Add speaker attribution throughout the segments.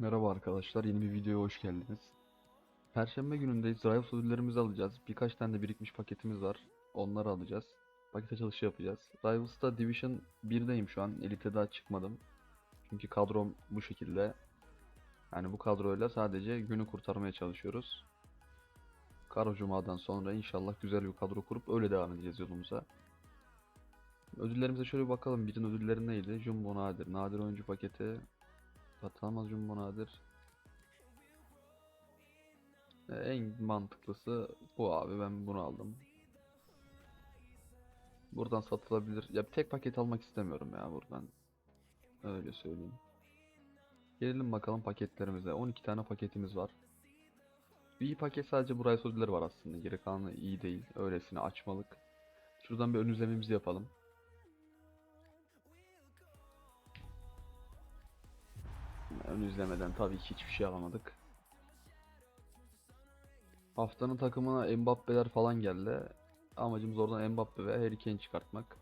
Speaker 1: Merhaba arkadaşlar, yeni bir videoya hoş geldiniz. Perşembe günündeyiz, Rivals ödüllerimizi alacağız. Birkaç tane de birikmiş paketimiz var, onları alacağız. Paket açılışı yapacağız. Rivals'ta Division 1'deyim şu an, Elite'e daha çıkmadım. Çünkü kadrom bu şekilde. Yani bu kadroyla sadece günü kurtarmaya çalışıyoruz. Karo Cuma'dan sonra inşallah güzel bir kadro kurup öyle devam edeceğiz yolumuza. Ödüllerimize şöyle bir bakalım. Birin ödülleri neydi? Jumbo Nadir, Nadir oyuncu paketi, Satılamaz Jumbo Nadir. E, En mantıklısı bu abi. Ben bunu aldım. Buradan satılabilir. Ya bir tek paket almak istemiyorum ya buradan. Öyle söyleyeyim. Gelelim bakalım paketlerimize. 12 tane paketimiz var. Bir paket sadece bu Rice ödülleri var aslında. Geri kalanı iyi değil. Öylesine açmalık. Şuradan bir ön izlememizi yapalım. Ön izlemeden tabii ki hiçbir şey alamadık. Haftanın takımına Mbappe'ler falan geldi. Amacımız oradan Mbappe ve Harry Kane çıkartmak.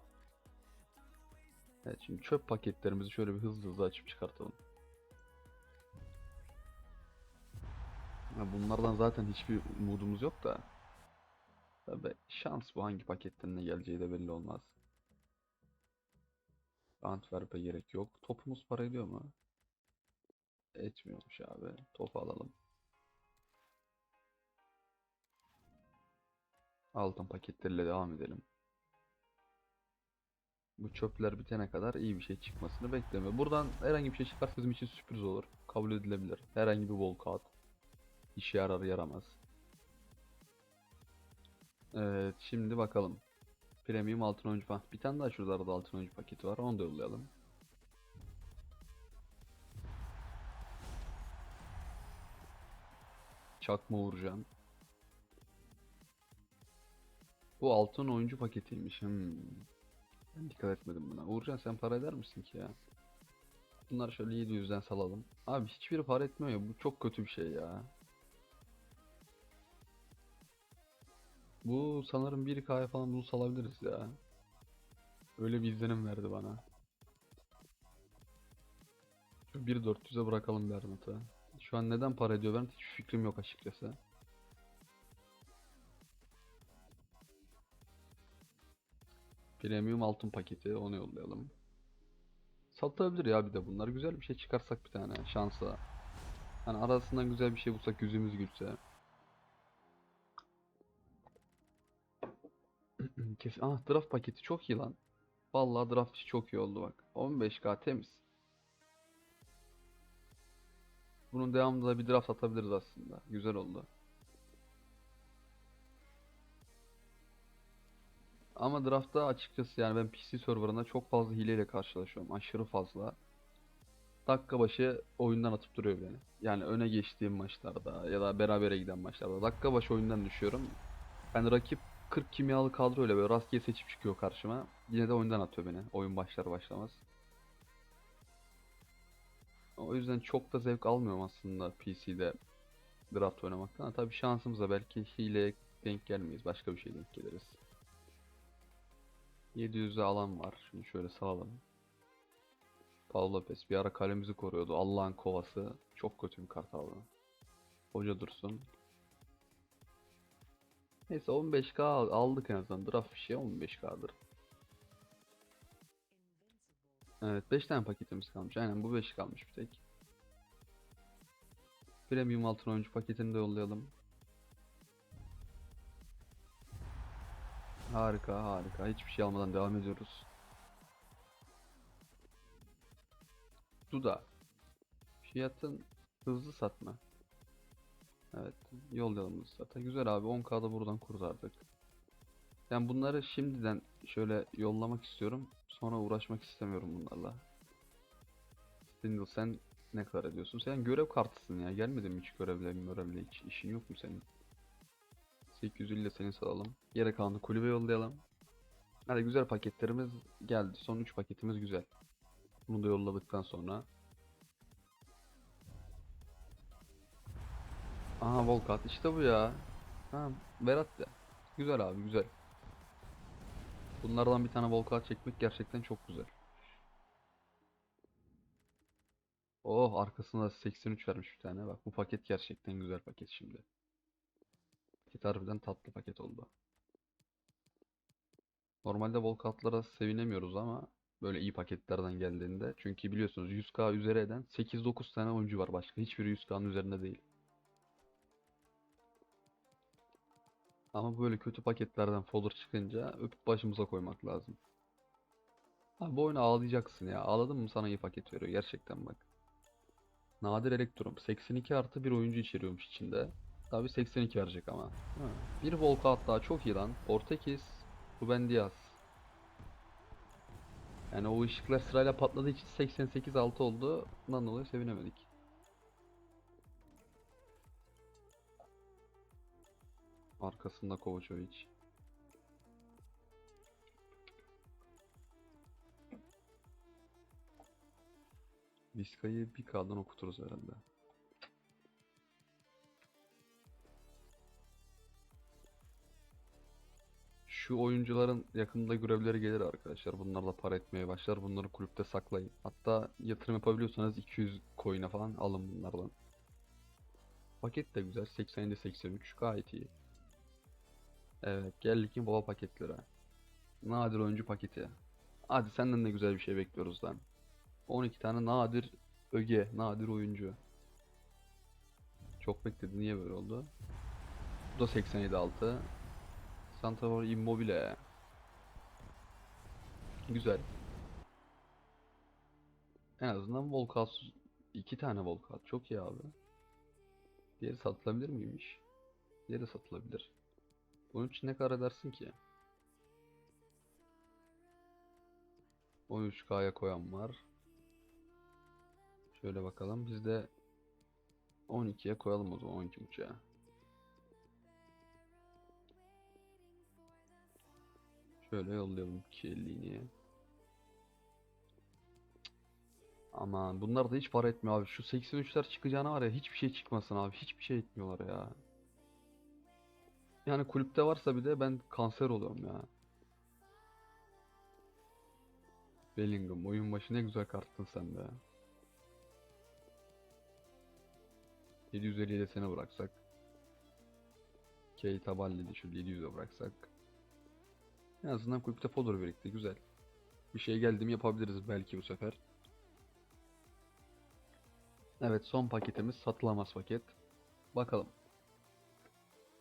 Speaker 1: Evet şimdi çöp paketlerimizi şöyle bir hızlı hızlı açıp çıkartalım. Bunlardan zaten hiçbir umudumuz yok da. Tabii şans bu hangi paketten ne geleceği de belli olmaz. Antwerp'e gerek yok. Topumuz para ediyor mu? Etmiyormuş abi. Topu alalım. Altın paketleriyle devam edelim. Bu çöpler bitene kadar iyi bir şey çıkmasını beklemiyor. Buradan herhangi bir şey çıkarsa bizim için sürpriz olur. Kabul edilebilir. Herhangi bir walkout. İşe yarar yaramaz. Evet şimdi bakalım. Premium altın oyuncu. Bir tane daha şurada arada altın oyuncu paketi var. Onu da yollayalım. Çakma Uğurcan. Bu altın oyuncu paketiymiş. Hmm. Ben dikkat etmedim buna. Uğurcan sen para eder misin ki ya? Bunları şöyle 700'den salalım. Abi hiçbiri para etmiyor ya. Bu çok kötü bir şey ya. Bu sanırım 1K'ya falan bunu salabiliriz ya. Öyle bir izlenim verdi bana. Şu 1.400'e bırakalım Bernat'ı. Şu an neden para ediyor ben hiç fikrim yok açıkçası. Premium altın paketi onu yollayalım. Satılabilir ya bir de bunlar. Güzel bir şey çıkarsak bir tane şansa. Hani arasından güzel bir şey bulsak yüzümüz gülse. Kesin. Ah draft paketi çok iyi lan. Vallahi draft çok iyi oldu bak. 15k temiz. Bunun devamında da bir draft atabiliriz aslında. Güzel oldu. Ama draftta açıkçası yani ben PC serverında çok fazla hileyle karşılaşıyorum. Aşırı fazla. Dakika başı oyundan atıp duruyor beni. Yani öne geçtiğim maçlarda ya da berabere giden maçlarda. Dakika başı oyundan düşüyorum. Yani rakip 40 kimyalı kadroyla böyle rastgele seçip çıkıyor karşıma. Yine de oyundan atıyor beni. Oyun başlar başlamaz. O yüzden çok da zevk almıyorum aslında PC'de draft oynamaktan. Tabii şansımıza belki hileye denk gelmeyiz. Başka bir şey denk geliriz. 700'e alan var. Şimdi şöyle salalım. Paul Lopez bir ara kalemizi koruyordu. Allah'ın kovası. Çok kötü bir kart aldı. Hoca dursun. Neyse 15k al- aldık en azından. Draft bir şey 15k'dır. Evet 5 tane paketimiz kalmış. Aynen bu 5 kalmış bir tek. Premium altın oyuncu paketini de yollayalım. Harika harika. Hiçbir şey almadan devam ediyoruz. Duda. Fiyatın hızlı satma. Evet. Yollayalım hızlı. Güzel abi 10k'da buradan kurtardık. Yani bunları şimdiden şöyle yollamak istiyorum. Sonra uğraşmak istemiyorum bunlarla. Stindl sen ne kadar ediyorsun? Sen görev kartısın ya. Gelmedin mi hiç görevle görevle hiç işin yok mu senin? 850 ile seni salalım. Geri kalanı kulübe yollayalım. Hadi güzel paketlerimiz geldi. Son 3 paketimiz güzel. Bunu da yolladıktan sonra. Aha Volkat işte bu ya. Ha Berat ya. Güzel abi güzel. Bunlardan bir tane Volkat çekmek gerçekten çok güzel. Oh arkasında 83 vermiş bir tane. Bak bu paket gerçekten güzel paket şimdi. Paket harbiden tatlı paket oldu. Normalde Volkatlara sevinemiyoruz ama böyle iyi paketlerden geldiğinde. Çünkü biliyorsunuz 100k üzeri eden 8-9 tane oyuncu var başka. Hiçbiri 100k'nın üzerinde değil. Ama böyle kötü paketlerden folder çıkınca öpüp başımıza koymak lazım. Abi bu oyunu ağlayacaksın ya. Ağladın mı sana iyi paket veriyor gerçekten bak. Nadir Elektrum 82 artı bir oyuncu içeriyormuş içinde. Tabi 82 verecek ama. Bir Volkat daha çok iyi lan. Portekiz, Ruben Diaz. Yani o ışıklar sırayla patladığı için 88 6 oldu. Bundan dolayı sevinemedik. Arkasında Kovačević. Vizca'yı bir K'dan okuturuz herhalde. Şu oyuncuların yakında görevleri gelir arkadaşlar. Bunlarla para etmeye başlar. Bunları kulüpte saklayın. Hatta yatırım yapabiliyorsanız 200 coin'e falan alın bunlardan. Paket de güzel. 87-83 gayet iyi. Evet geldik baba paketlere. Nadir oyuncu paketi. Hadi senden de güzel bir şey bekliyoruz lan. 12 tane nadir öge, nadir oyuncu. Çok bekledi. Niye böyle oldu? Bu da 87 altı. Santrafor Immobile. Güzel. En azından Volkat iki tane Volkat çok iyi abi. Diğeri satılabilir miymiş? Diğeri satılabilir. Bunun için ne kadar edersin ki? 13K'ya koyan var. Şöyle bakalım. Biz de 12'ye koyalım o zaman 12.5'a. Şöyle yollayalım 250'liğine. Aman bunlar da hiç para etmiyor abi. Şu 83'ler çıkacağına var ya hiçbir şey çıkmasın abi. Hiçbir şey etmiyorlar ya. Yani kulüpte varsa bir de ben kanser oluyorum ya. Bellingham oyun başı ne güzel karttın sen be. 750'ye de seni bıraksak. Keita Balli'de şu 700'e bıraksak. En azından kulüpte folder birikti güzel. Bir şey geldi mi yapabiliriz belki bu sefer. Evet son paketimiz satılamaz paket. Bakalım.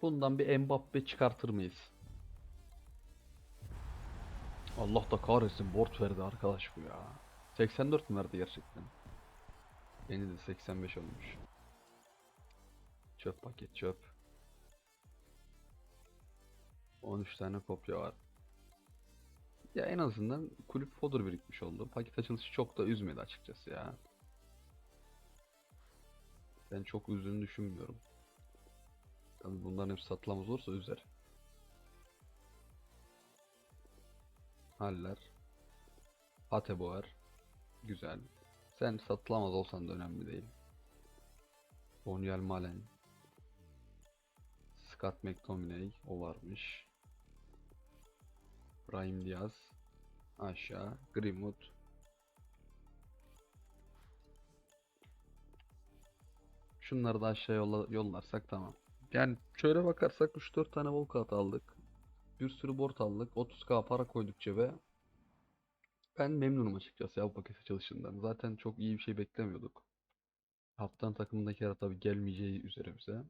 Speaker 1: Bundan bir Mbappe çıkartır mıyız? Allah da kahretsin board verdi arkadaş bu ya. 84 mü verdi gerçekten? Beni de 85 olmuş. Çöp paket çöp. 13 tane kopya var. Ya en azından kulüp folder birikmiş oldu. Paket açılışı çok da üzmedi açıkçası ya. Ben çok üzdüğünü düşünmüyorum. Tabii bunların hepsi satılamaz olursa üzer. Haller. Hateboer. Güzel. Sen satılamaz olsan da önemli değil. Doniel Malen. Scott McTominay. O varmış. Brahim Diaz. Aşağı. Greenwood. Şunları da aşağı yolla, yollarsak tamam. Yani şöyle bakarsak 3-4 tane Volkat aldık. Bir sürü board aldık. 30k para koyduk cebe. Ben memnunum açıkçası ya bu paket çalışından. Zaten çok iyi bir şey beklemiyorduk. Haftanın takımındakiler tabii gelmeyeceği üzere bize.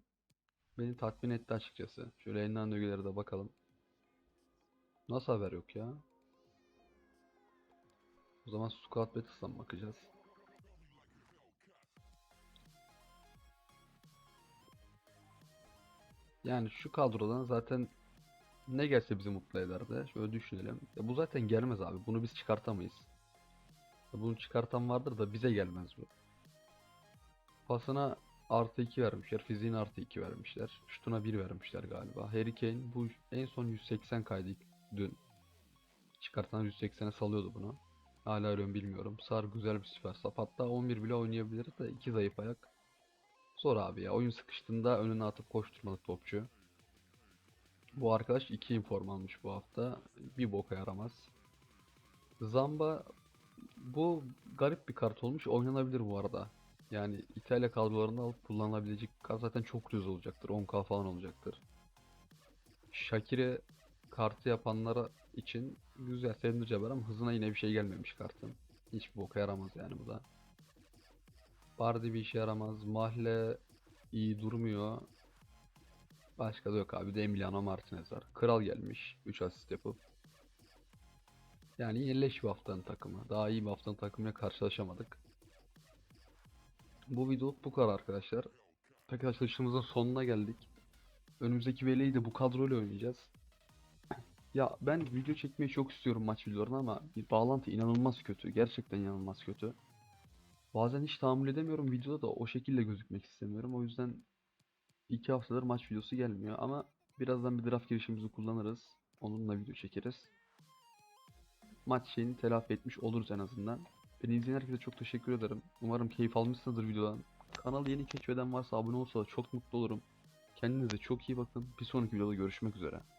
Speaker 1: Beni tatmin etti açıkçası. Şöyle elinden ögelere de bakalım. Nasıl haber yok ya? O zaman Squad Battles'tan bakacağız. Yani şu kadrodan zaten ne gelse bizi mutlu ederdi. Şöyle düşünelim. Ya bu zaten gelmez abi. Bunu biz çıkartamayız. Ya bunu çıkartan vardır da bize gelmez bu. Pasına artı 2 vermişler. Fiziğine artı 2 vermişler. Şutuna 1 vermişler galiba. Harry Kane bu en son 180 kaydı dün. Çıkartan 180'e salıyordu bunu. Hala öyle mi bilmiyorum. Sar güzel bir süper sap. Hatta 11 bile oynayabilir de 2 zayıf ayak. Zor abi ya. Oyun sıkıştığında önüne atıp koşturmalık topçu. Bu arkadaş 2 inform almış bu hafta. Bir boka yaramaz. Zamba bu garip bir kart olmuş. Oynanabilir bu arada. Yani İtalya kadrolarında alıp kullanılabilecek kart zaten çok düz olacaktır. 10k falan olacaktır. Shakire kartı yapanlara için güzel sevindirici haber ama hızına yine bir şey gelmemiş kartın. Hiçbir boka yaramaz yani bu da. Bardi bir işe yaramaz. Mahle iyi durmuyor. Başka da yok abi. De Emiliano Martinez var. Kral gelmiş. 3 asist yapıp. Yani yine leş bir haftanın takımı. Daha iyi bir haftanın takımıyla karşılaşamadık. Bu video bu kadar arkadaşlar. Paket açılışımızın sonuna geldik. Önümüzdeki veleyi de bu kadroyla oynayacağız. Ya ben video çekmeyi çok istiyorum maç videolarını ama bir bağlantı inanılmaz kötü. Gerçekten inanılmaz kötü. Bazen hiç tahammül edemiyorum videoda da o şekilde gözükmek istemiyorum. O yüzden iki haftadır maç videosu gelmiyor ama birazdan bir draft girişimizi kullanırız. Onunla video çekeriz. Maç şeyini telafi etmiş oluruz en azından. Beni izleyen herkese çok teşekkür ederim. Umarım keyif almışsınızdır videodan. Kanalı yeni keşfeden varsa abone olsa çok mutlu olurum. Kendinize çok iyi bakın. Bir sonraki videoda görüşmek üzere.